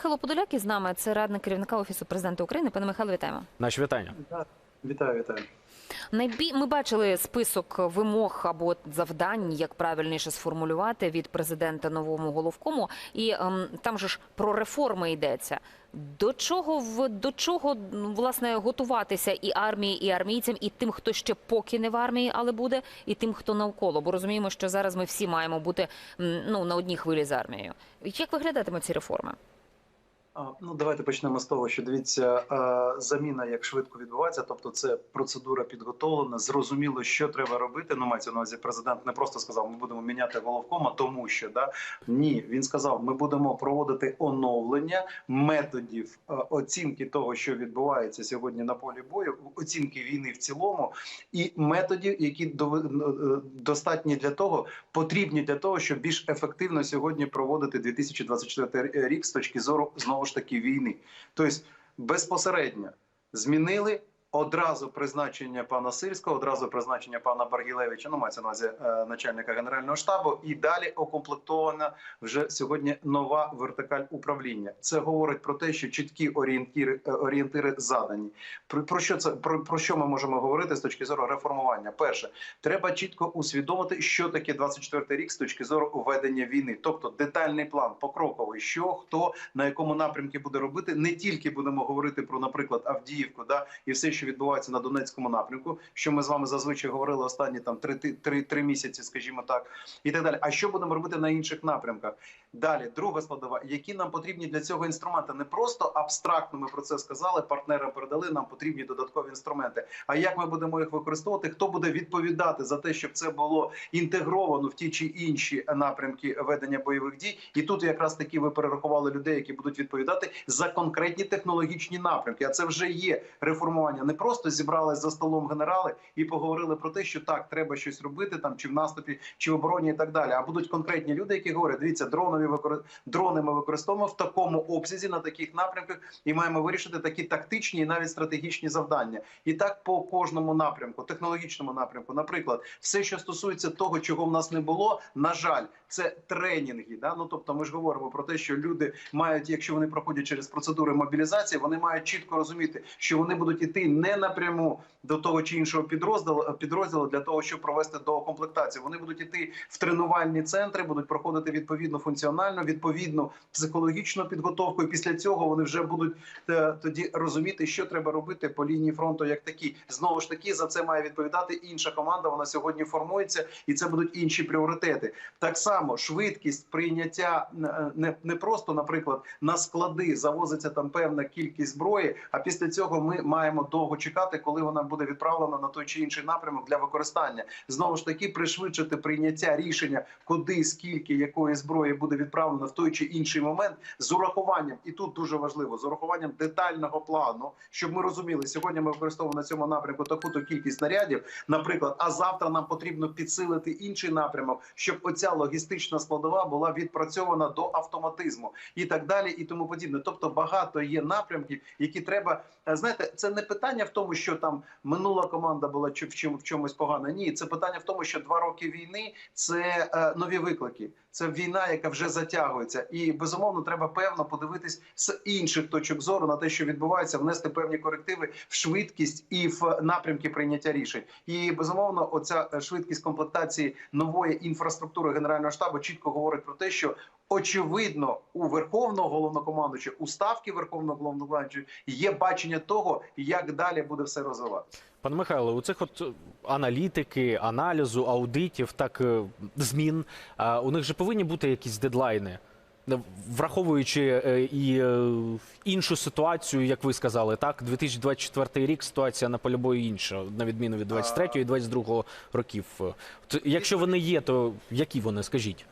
Михайло Подоляк із нами. Це радник керівника офісу президента України. Пане Михайло, вітаємо. Наші вітання. Вітаю, вітаю. Найбі... Ми бачили список вимог або завдань, як правильніше сформулювати від президента новому головкому, і ем, там же ж про реформи йдеться. До чого в до чого власне готуватися і армії, і армійцям, і тим, хто ще поки не в армії, але буде, і тим, хто навколо. Бо розуміємо, що зараз ми всі маємо бути ну на одній хвилі з армією. Як виглядатимуть ці реформи? Ну, давайте почнемо з того, що дивіться, заміна як швидко відбувається. Тобто, це процедура підготовлена. Зрозуміло, що треба робити. Ну, мається на увазі, президент не просто сказав, ми будемо міняти головкома, тому що да ні, він сказав, ми будемо проводити оновлення методів оцінки того, що відбувається сьогодні на полі бою, оцінки війни в цілому, і методів, які е, достатні для того, потрібні для того, щоб більш ефективно сьогодні проводити 2024 рік з точки зору знову ж таки війни. Тобто безпосередньо змінили. Одразу призначення пана Сирського, одразу призначення пана Баргілевича, ну мається на увазі е, начальника генерального штабу, і далі окомплектована вже сьогодні нова вертикаль управління. Це говорить про те, що чіткі орієнтири, е, орієнтири задані. Про, про що це про, про що ми можемо говорити з точки зору реформування? Перше, треба чітко усвідомити, що таке 24 рік з точки зору ведення війни, тобто детальний план, покроковий, що хто на якому напрямку буде робити. Не тільки будемо говорити про, наприклад, Авдіївку, да і все, що відбувається на Донецькому напрямку, що ми з вами зазвичай говорили останні там три, три, три місяці, скажімо так, і так далі. А що будемо робити на інших напрямках? Далі, друга складова, які нам потрібні для цього інструменти, не просто абстрактно ми про це сказали, партнерам передали. Нам потрібні додаткові інструменти. А як ми будемо їх використовувати? Хто буде відповідати за те, щоб це було інтегровано в ті чи інші напрямки ведення бойових дій? І тут якраз таки ви перерахували людей, які будуть відповідати за конкретні технологічні напрямки. А це вже є реформування. Не просто зібрались за столом генерали і поговорили про те, що так треба щось робити там, чи в наступі, чи в обороні, і так далі. А будуть конкретні люди, які говорять: дивіться, дронові викор... використовуємо в такому обсязі на таких напрямках, і маємо вирішити такі тактичні і навіть стратегічні завдання. І так по кожному напрямку, технологічному напрямку, наприклад, все, що стосується того, чого в нас не було, на жаль, це тренінги. Да? Ну тобто, ми ж говоримо про те, що люди мають, якщо вони проходять через процедури мобілізації, вони мають чітко розуміти, що вони будуть іти не напряму до того чи іншого підрозділу підрозділу для того, щоб провести до комплектації. Вони будуть іти в тренувальні центри, будуть проходити відповідно функціональну, відповідну психологічну підготовку. І після цього вони вже будуть е, тоді розуміти, що треба робити по лінії фронту, як такі. Знову ж таки за це має відповідати інша команда. Вона сьогодні формується, і це будуть інші пріоритети. Так само швидкість прийняття е, не, не просто, наприклад, на склади завозиться там певна кількість зброї. А після цього ми маємо довго чекати, коли вона буде відправлена на той чи інший напрямок для використання. Знову ж таки, пришвидшити прийняття рішення, куди, скільки якої зброї буде відправлено в той чи інший момент, з урахуванням, і тут дуже важливо з урахуванням детального плану, щоб ми розуміли, сьогодні ми використовуємо на цьому напрямку таку-то кількість снарядів, наприклад. А завтра нам потрібно підсилити інший напрямок, щоб оця логістична складова була відпрацьована до автоматизму і так далі, і тому подібне. Тобто багато є напрямків, які треба Е, знаєте, це не питання в тому, що там минула команда була чи в чому в чомусь погана. Ні, це питання в тому, що два роки війни це е, нові виклики. Це війна, яка вже затягується, і безумовно треба певно подивитись з інших точок зору на те, що відбувається, внести певні корективи в швидкість і в напрямки прийняття рішень. І безумовно, оця швидкість комплектації нової інфраструктури генерального штабу чітко говорить про те, що очевидно у верховного головнокомандуюча, у ставки верховного головнокомандуюча є бачення того, як далі буде все розвиватися. Пане Михайло, у цих от аналітики, аналізу, аудитів, так е, змін, е, у них же повинні бути якісь дедлайни, Е, враховуючи е, і е, іншу ситуацію, як ви сказали, так 2024 рік ситуація на полі бою інша, на відміну від 23 і 22 років. Якщо вони є, то які вони скажіть?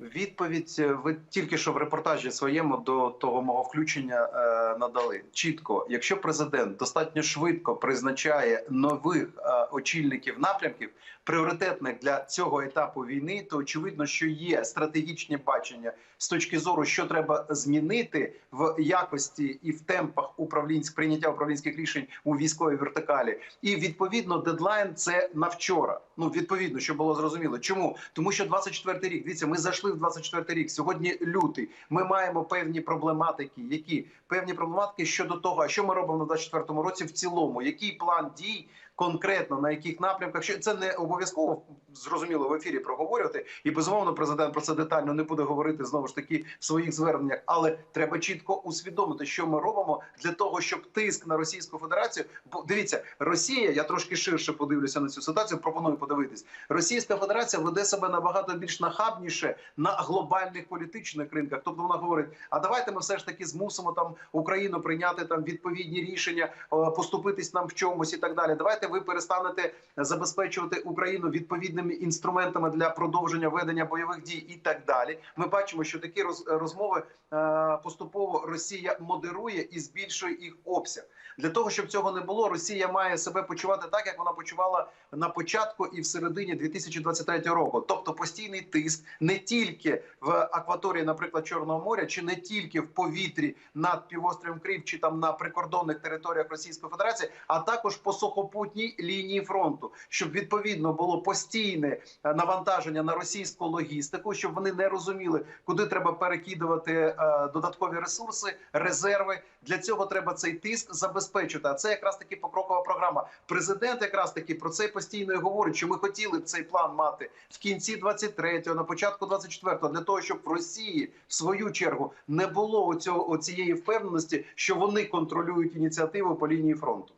Відповідь е, ви тільки що в репортажі своєму до того мого включення е, надали чітко. Якщо президент достатньо швидко призначає нових е, очільників напрямків, пріоритетних для цього етапу війни, то очевидно, що є стратегічне бачення з точки зору, що треба змінити в якості і в темпах управлінськ прийняття управлінських рішень у військовій вертикалі. І відповідно дедлайн це на вчора. Ну відповідно, щоб було зрозуміло. Чому? Тому що 24 рік. Дивіться, ми зайшли в 24 рік. Сьогодні лютий. Ми маємо певні проблематики, які певні проблематики щодо того, а що ми робимо на 24-му році в цілому, який план дій. Конкретно на яких напрямках що це не обов'язково зрозуміло в ефірі проговорювати, і безумовно президент про це детально не буде говорити знову ж таки в своїх зверненнях. Але треба чітко усвідомити, що ми робимо для того, щоб тиск на Російську Федерацію. Бо дивіться, Росія, я трошки ширше подивлюся на цю ситуацію. Пропоную подивитись. Російська Федерація веде себе набагато більш нахабніше на глобальних політичних ринках. Тобто вона говорить: а давайте ми все ж таки змусимо там Україну прийняти там відповідні рішення, поступитись нам в чомусь і так далі. Давайте ви перестанете забезпечувати Україну відповідними інструментами для продовження ведення бойових дій і так далі. Ми бачимо, що такі роз- розмови е, поступово Росія модерує і збільшує їх обсяг. Для того щоб цього не було, Росія має себе почувати так, як вона почувала на початку і в середині 2023 року. Тобто постійний тиск не тільки в акваторії, наприклад, Чорного моря, чи не тільки в повітрі над півостровом Крим, чи там на прикордонних територіях Російської Федерації, а також по сухопутній лінії фронту, щоб відповідно було постійне е, навантаження на російську логістику, щоб вони не розуміли, куди треба перекидувати е, додаткові ресурси, резерви. Для цього треба цей тиск забезпечити. А це якраз таки покрокова програма. Президент якраз таки про це постійно і говорить, що ми хотіли б цей план мати в кінці 23-го, на початку 24-го, для того, щоб в Росії в свою чергу не було оцього оцієї впевненості, що вони контролюють ініціативу по лінії фронту.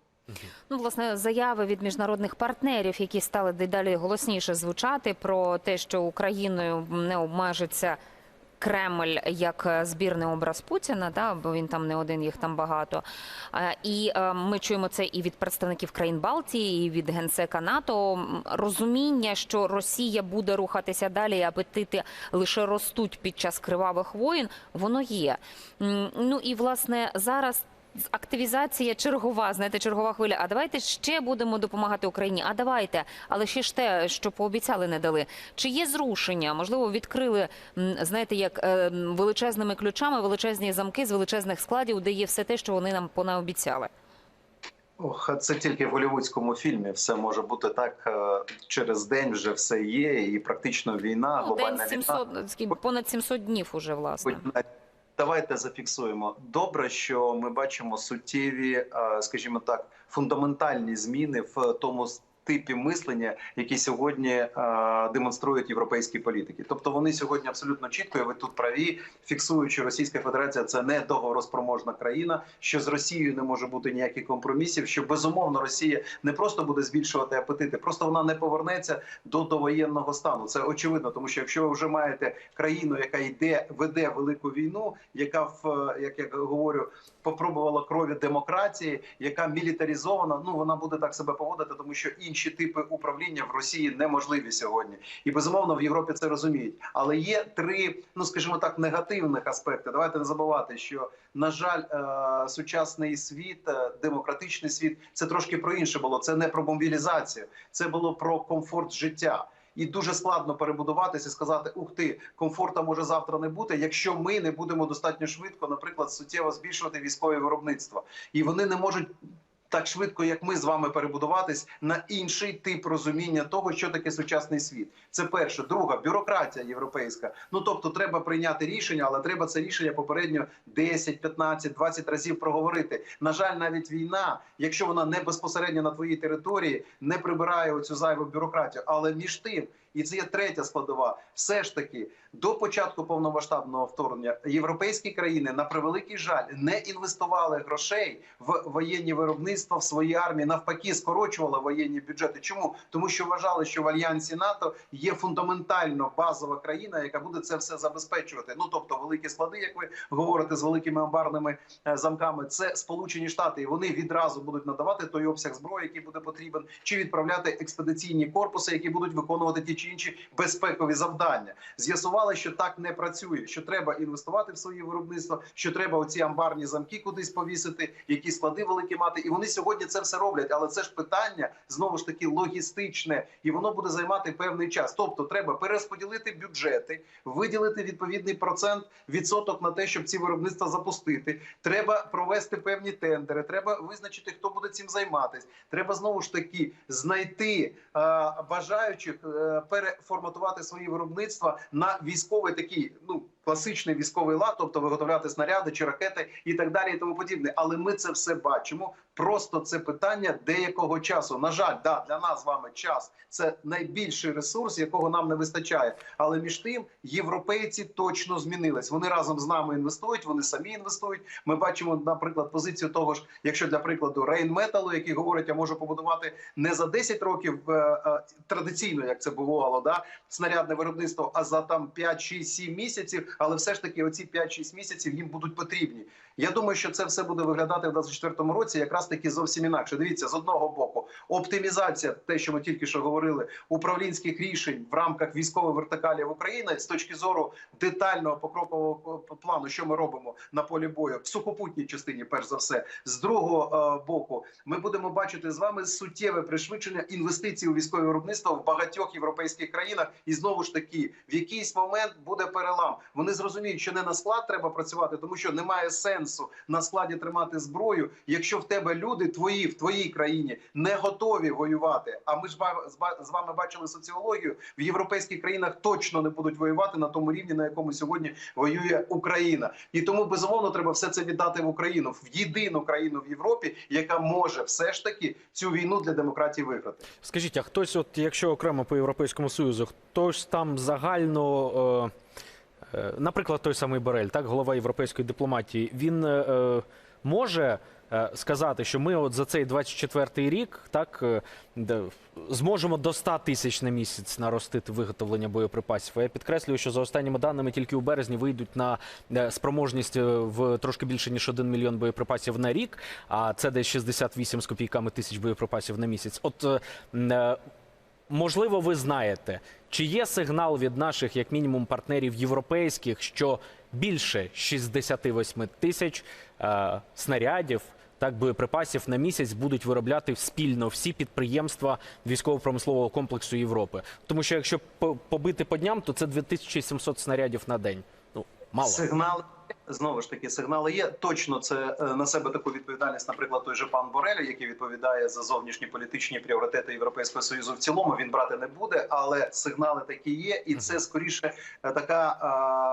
Ну, власне, заяви від міжнародних партнерів, які стали дедалі голосніше звучати про те, що Україною не обмежиться Кремль як е, збірний образ Путіна, да, бо він там не один, їх там багато. Е, І е, ми чуємо це і від представників країн Балтії, і від генсека НАТО. Розуміння, що Росія буде рухатися далі, і апетити лише ростуть під час кривавих воєн, воно є. Ну і власне зараз. Активізація чергова, знаєте, чергова хвиля. А давайте ще будемо допомагати Україні. А давайте, але ще ж те, що пообіцяли, не дали. Чи є зрушення? Можливо, відкрили знаєте, як е, величезними ключами, величезні замки з величезних складів, де є все те, що вони нам понаобіцяли. Ох, це тільки в голівудському фільмі. Все може бути так. е, Через день вже все є, і практично війна, Ну, глобальна день 700, скільки, понад 700 днів уже власне. Давайте зафіксуємо. Добре, що ми бачимо суттєві, е, скажімо так, фундаментальні зміни в тому типі мислення, які сьогодні е, демонструють європейські політики. Тобто вони сьогодні абсолютно чітко, і ви тут праві, фіксуючи Російська Федерація, це не договороспроможна країна, що з Росією не може бути ніяких компромісів. Що безумовно Росія не просто буде збільшувати апетити, просто вона не повернеться до довоєнного стану. Це очевидно, тому що якщо ви вже маєте країну, яка йде веде велику війну, яка в е, як я говорю, попробувала крові демократії, яка мілітаризована, ну вона буде так себе поводити, тому що інші типи управління в Росії неможливі сьогодні, і безумовно в Європі це розуміють. Але є три, ну скажімо так, негативних аспекти. Давайте не забувати, що на жаль, е, сучасний світ, е, демократичний світ, це трошки про інше було. Це не про мобілізацію, це було про комфорт життя. І дуже складно перебудуватися і сказати: ух ти, комфорта може завтра не бути, якщо ми не будемо достатньо швидко, наприклад, суттєво збільшувати військове виробництво, і вони не можуть. Так швидко, як ми з вами перебудуватись на інший тип розуміння того, що таке сучасний світ. Це перше, друга бюрократія європейська. Ну тобто, треба прийняти рішення, але треба це рішення попередньо 10, 15, 20 разів проговорити. На жаль, навіть війна, якщо вона не безпосередньо на твоїй території, не прибирає оцю зайву бюрократію. Але між тим, і це є третя складова, все ж таки до початку повномасштабного вторгнення європейські країни на превеликий жаль не інвестували грошей в воєнні виробництва в свої армії, навпаки, скорочували воєнні бюджети. Чому тому, що вважали, що в альянсі НАТО є фундаментально базова країна, яка буде це все забезпечувати. Ну тобто, великі склади, як ви говорите, з великими амбарними е, замками, це Сполучені Штати, і вони відразу будуть надавати той обсяг зброї, який буде потрібен, чи відправляти експедиційні корпуси, які будуть виконувати ті чи інші безпекові завдання. З'ясували, що так не працює. Що треба інвестувати в своє виробництво, що треба оці амбарні замки кудись повісити, які склади великі мати. І вони сьогодні це все роблять. Але це ж питання знову ж таки логістичне, і воно буде займати певний час. Тобто, треба перерозподілити бюджети, виділити відповідний процент відсоток на те, щоб ці виробництва запустити. Треба провести певні тендери. Треба визначити, хто буде цим займатися. Треба знову ж таки знайти е, бажаючих е, переформатувати свої виробництва на військовий такий, ну класичний військовий лад, тобто виготовляти снаряди чи ракети і так далі, і тому подібне. Але ми це все бачимо. Просто це питання деякого часу. На жаль, да, для нас з вами час це найбільший ресурс, якого нам не вистачає. Але між тим європейці точно змінились. Вони разом з нами інвестують. Вони самі інвестують. Ми бачимо, наприклад, позицію того ж, якщо для прикладу Рейнметалу, який говорить, я можу побудувати не за 10 років е, е, традиційно, як це бувало, да снарядне виробництво, а за там 5, 6, 7 місяців. Але все ж таки, оці 5-6 місяців їм будуть потрібні. Я думаю, що це все буде виглядати в 2024 році якраз таки зовсім інакше. Дивіться, з одного боку, оптимізація, те, що ми тільки що говорили, управлінських рішень в рамках військової вертикалі в Україні з точки зору детального покрокового плану, що ми робимо на полі бою в сухопутній частині, перш за все, з другого е, боку, ми будемо бачити з вами суттєве пришвидшення інвестицій у військове виробництво в багатьох європейських країнах, і знову ж таки, в якийсь момент буде перелам. Вони зрозуміють, що не на склад треба працювати, тому що немає сенсу на складі тримати зброю, якщо в тебе люди твої в твоїй країні не готові воювати. А ми ж з вами бачили соціологію в європейських країнах точно не будуть воювати на тому рівні, на якому сьогодні воює Україна. І тому безумовно треба все це віддати в Україну в єдину країну в Європі, яка може все ж таки цю війну для демократії виграти. Скажіть, а хтось, от якщо окремо по Європейському Союзу, хтось там загально, е, наприклад, той самий Борель, так, голова європейської дипломатії, він е, е, може е, сказати, що ми от за цей 24-й рік так е, зможемо до 100 тисяч на місяць наростити виготовлення боєприпасів. Я підкреслюю, що за останніми даними тільки у березні вийдуть на е, спроможність е, в трошки більше ніж 1 мільйон боєприпасів на рік, а це десь 68 з копійками тисяч боєприпасів на місяць. От е, е, Можливо, ви знаєте, чи є сигнал від наших, як мінімум, партнерів європейських, що більше 68 тисяч е, снарядів, так боєприпасів на місяць будуть виробляти спільно всі підприємства військово-промислового комплексу Європи. Тому що якщо по- побити по дням, то це 2700 снарядів на день. Ну мало. Сигнали знову ж таки сигнали є. Точно це е, на себе таку відповідальність, наприклад, той же пан Борель, який відповідає за зовнішні політичні пріоритети Європейського союзу в цілому. Він брати не буде, але сигнали такі є, і це скоріше е, така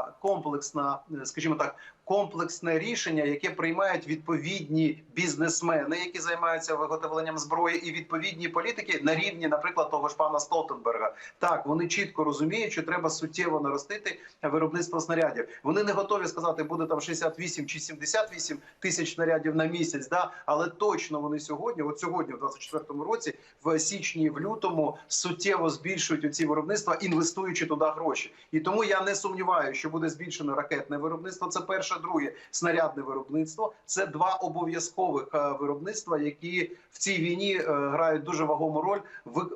е, комплексна, скажімо так. Комплексне рішення, яке приймають відповідні бізнесмени, які займаються виготовленням зброї, і відповідні політики на рівні, наприклад, того ж пана Столтенберга. Так, вони чітко розуміють, що треба суттєво наростити виробництво снарядів. Вони не готові сказати, буде там 68 чи 78 тисяч снарядів на місяць. Да, але точно вони сьогодні, от сьогодні, в 24-му році, в січні, в лютому, суттєво збільшують оці виробництва, інвестуючи туди гроші. І тому я не сумніваюся, що буде збільшено ракетне виробництво. Це перше, друге снарядне виробництво. Це два обов'язкових е, виробництва, які в цій війні е, грають дуже вагому роль,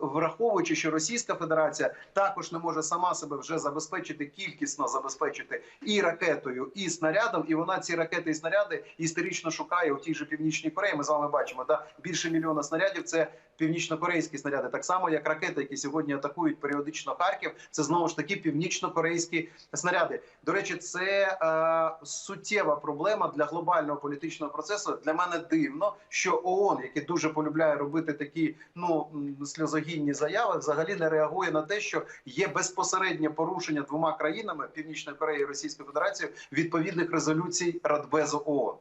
враховуючи, що Російська Федерація також не може сама себе вже забезпечити кількісно забезпечити і ракетою, і снарядом. І вона ці ракети і снаряди історично шукає у тій же північній Кореї. Ми з вами бачимо, да більше мільйона снарядів. Це північно-корейські снаряди, так само як ракети, які сьогодні атакують періодично Харків. Це знову ж таки північно-корейські снаряди. До речі, це е, суттєва проблема для глобального політичного процесу. Для мене дивно, що ООН, який дуже полюбляє робити такі ну сльозогінні заяви, взагалі не реагує на те, що є безпосереднє порушення двома країнами Північної Кореї і Російської Федерації відповідних резолюцій Радбезу ООН.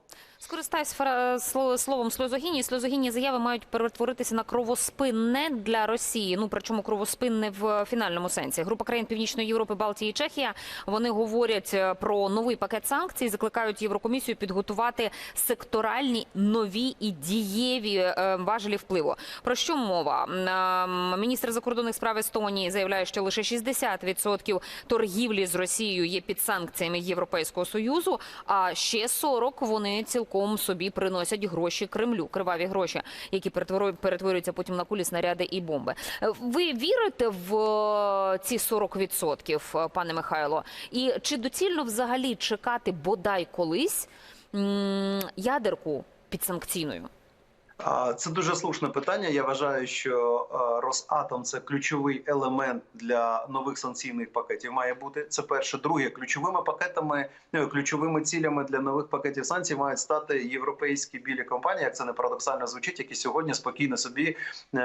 Скористаюсь сло- словом сльозогінні. Сльозогінні заяви мають перетворитися на кровоспинне для Росії. Ну причому кровоспинне в фінальному сенсі. Група країн Північної Європи, Балтії і Чехія вони говорять е, про новий пакет санкцій. Закликають Єврокомісію підготувати секторальні нові і дієві е, важелі впливу. Про що мова? Міністр закордонних справ Естонії заявляє, що лише 60% торгівлі з Росією є під санкціями Європейського союзу, а ще 40 вони цілком цілком собі приносять гроші Кремлю, криваві гроші, які перетворю- перетворюються потім на кулі, снаряди і бомби. Ви вірите в е, ці 40%, е, пане Михайло? І чи доцільно взагалі чекати бодай колись ядерку ядерку підсанкційною? Це дуже слушне питання. Я вважаю, що Росатом це ключовий елемент для нових санкційних пакетів. Має бути це перше. Друге, ключовими пакетами, е, ключовими цілями для нових пакетів санкцій мають стати європейські білі компанії, як це не парадоксально звучить, які сьогодні спокійно собі е,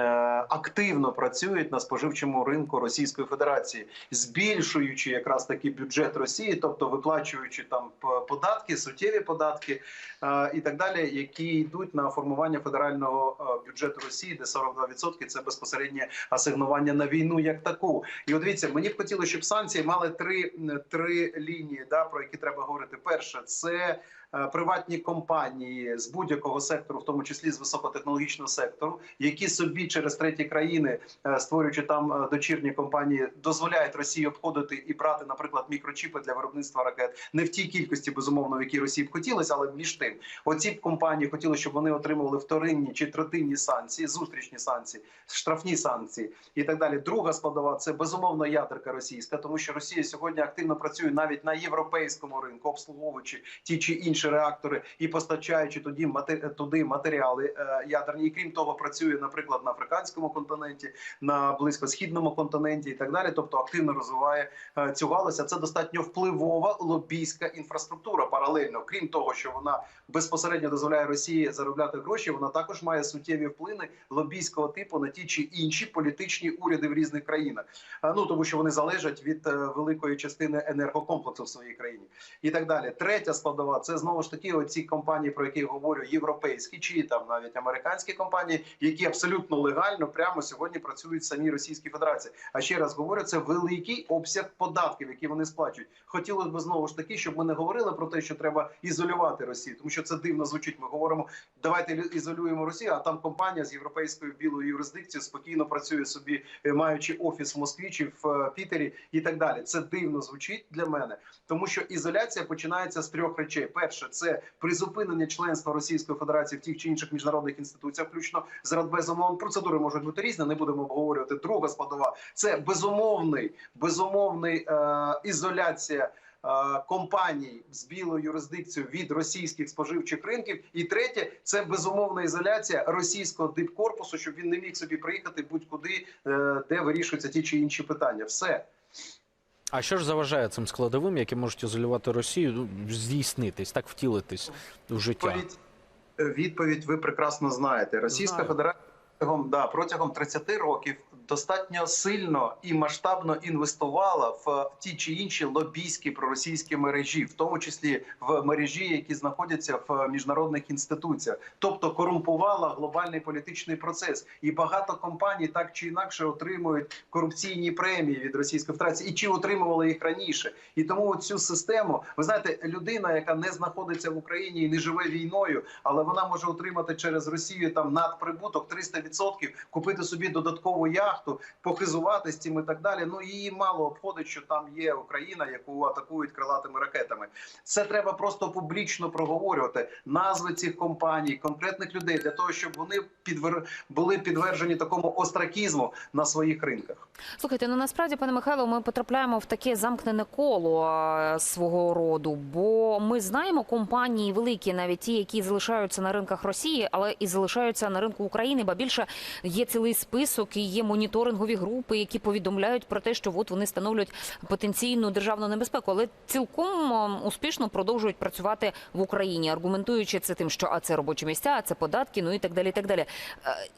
активно працюють на споживчому ринку Російської Федерації, збільшуючи якраз таки бюджет Росії, тобто виплачуючи там податки, суттєві податки е, і так далі, які йдуть на формування федерального е, бюджету Росії, де 42% – це безпосереднє асигнування на війну як таку. І от дивіться, мені б хотілося, щоб санкції мали три, три лінії, да, про які треба говорити. Перше, це приватні компанії з будь-якого сектору, в тому числі з високотехнологічного сектору, які собі через треті країни, е, створюючи там е, дочірні компанії, дозволяють Росії обходити і брати, наприклад, мікрочіпи для виробництва ракет не в тій кількості, безумовно, в якій Росії б хотілося, але між тим, оці б компанії хотіли, щоб вони отримували вторинні чи третинні санкції, зустрічні санкції, штрафні санкції і так далі. Друга складова це безумовно ядерка російська, тому що Росія сьогодні активно працює навіть на європейському ринку, обслуговуючи ті чи інші реактори і постачаючи тоді туди матеріали е, ядерні. І крім того, працює, наприклад, на африканському континенті, на близькосхідному континенті і так далі. Тобто активно розвиває е, цю галузь. А Це достатньо впливова лобійська інфраструктура. Паралельно, крім того, що вона безпосередньо дозволяє Росії заробляти гроші, вона також має суттєві вплини лобійського типу на ті чи інші політичні уряди в різних країнах. Е, Ну тому що вони залежать від великої частини енергокомплексу в своїй країні і так далі. Третя складова це знову ж таки оці компанії, про які я говорю, європейські чи там навіть американські компанії, які абсолютно легально прямо сьогодні працюють в самій Російській Федерації. А ще раз говорю, це великий обсяг податків, які вони сплачують. Хотілося б знову ж таки, щоб ми не говорили про те, що треба ізолювати Росію, тому що це дивно звучить. Ми говоримо, давайте лю- ізолюємо Росію, а там компанія з європейською білою юрисдикцією спокійно працює собі, е, маючи офіс в Москві чи в е, Пітері і так далі. Це дивно звучить для мене, тому що ізоляція починається з трьох речей: перше це призупинення членства Російської Федерації в тих чи інших міжнародних інституціях, включно з Радбезом ООН. Процедури можуть бути різні, не будемо обговорювати. Друга складова це безумовний, безумовний е, ізоляція. е, Компаній з білою юрисдикцією від російських споживчих ринків, і третє це безумовна ізоляція російського дипкорпусу, щоб він не міг собі приїхати будь-куди, е, де вирішуються ті чи інші питання. Все А що ж заважає цим складовим, які можуть ізолювати Росію, ну, здійснитись, так втілитись у життя? відповідь, відповідь ви прекрасно знаєте. Російська Знаю. Федерація протягом, да, протягом 30 років достатньо сильно і масштабно інвестувала в ті чи інші лобійські проросійські мережі, в тому числі в мережі, які знаходяться в міжнародних інституціях, тобто корумпувала глобальний політичний процес. І багато компаній так чи інакше отримують корупційні премії від Російської Федерації, і чи отримували їх раніше. І тому цю систему, ви знаєте, людина, яка не знаходиться в Україні і не живе війною, але вона може отримати через Росію там надприбуток 300%, купити собі додаткову яхту, похизуватись цим і так далі. Ну її мало обходить, що там є Україна, яку атакують крилатими ракетами. Це треба просто публічно проговорювати назви цих компаній, конкретних людей для того, щоб вони підвер... були підтверджені такому остракізму на своїх ринках. Слухайте, ну насправді, пане Михайло, ми потрапляємо в таке замкнене коло свого роду, бо ми знаємо компанії великі, навіть ті, які залишаються на ринках Росії, але і залишаються на ринку України. Ба більше є цілий список і є моніторингові групи, які повідомляють про те, що от вони становлять потенційну державну небезпеку, але цілком успішно продовжують працювати в Україні, аргументуючи це тим, що а це робочі місця, а це податки, ну і так далі. І так далі. Е,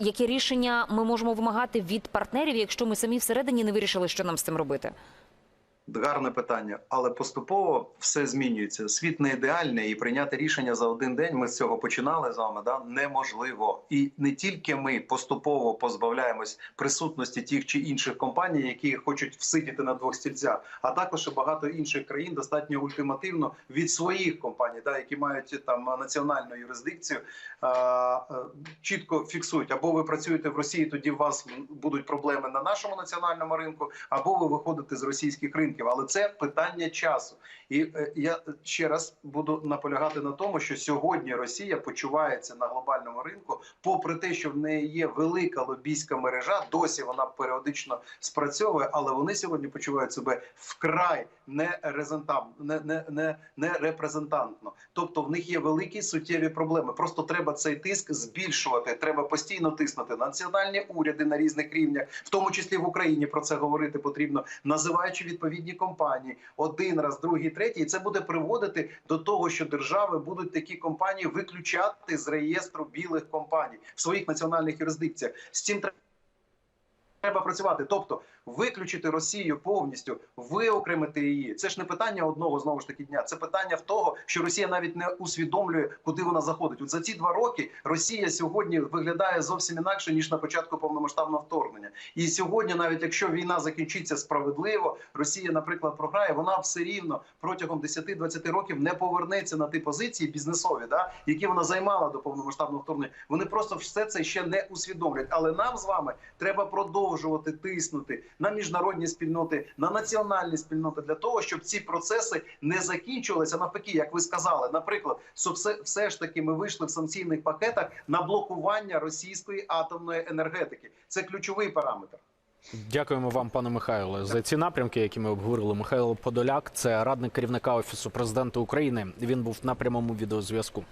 Яке рішення ми можемо вимагати від партнерів, якщо ми самі всередині не вирішили, що нам з цим робити? Гарне питання, але поступово все змінюється. Світ не ідеальний, і прийняти рішення за один день. Ми з цього починали з вами. Да неможливо, і не тільки ми поступово позбавляємось присутності тих чи інших компаній, які хочуть всидіти на двох стільцях, а також і багато інших країн достатньо ультимативно від своїх компаній, да які мають там національну юрисдикцію, а, а, чітко фіксують або ви працюєте в Росії, тоді у вас будуть проблеми на нашому національному ринку, або ви виходите з російських ринків. Але це питання часу. І е, я ще раз буду наполягати на тому, що сьогодні Росія почувається на глобальному ринку, попри те, що в неї є велика лобійська мережа, досі вона періодично спрацьовує, але вони сьогодні почувають себе вкрай не не, не, не, не репрезентантно. Тобто в них є великі суттєві проблеми. Просто треба цей тиск збільшувати. Треба постійно тиснути на національні уряди на різних рівнях, в тому числі в Україні. Про це говорити потрібно, називаючи відповідні компанії один раз, другий, третій. І це буде приводити до того, що держави будуть такі компанії виключати з реєстру білих компаній в своїх національних юрисдикціях. З цим треба треба працювати. Тобто виключити Росію повністю, виокремити її. Це ж не питання одного знову ж таки дня. Це питання в того, що Росія навіть не усвідомлює, куди вона заходить. От за ці два роки Росія сьогодні виглядає зовсім інакше ніж на початку повномасштабного вторгнення. І сьогодні, навіть якщо війна закінчиться справедливо, Росія, наприклад, програє, вона все рівно протягом 10-20 років не повернеться на ті позиції бізнесові, да які вона займала до повномасштабного вторгнення. Вони просто все це ще не усвідомлять. Але нам з вами треба продовжувати тиснути на міжнародні спільноти, на національні спільноти для того, щоб ці процеси не закінчувалися. Навпаки, як ви сказали, наприклад, все ж таки ми вийшли в санкційних пакетах на блокування російської атомної енергетики. Це ключовий параметр. Дякуємо вам, пане Михайло, за ці напрямки, які ми обговорили. Михайло Подоляк, це радник керівника офісу президента України. Він був на прямому відеозв'язку.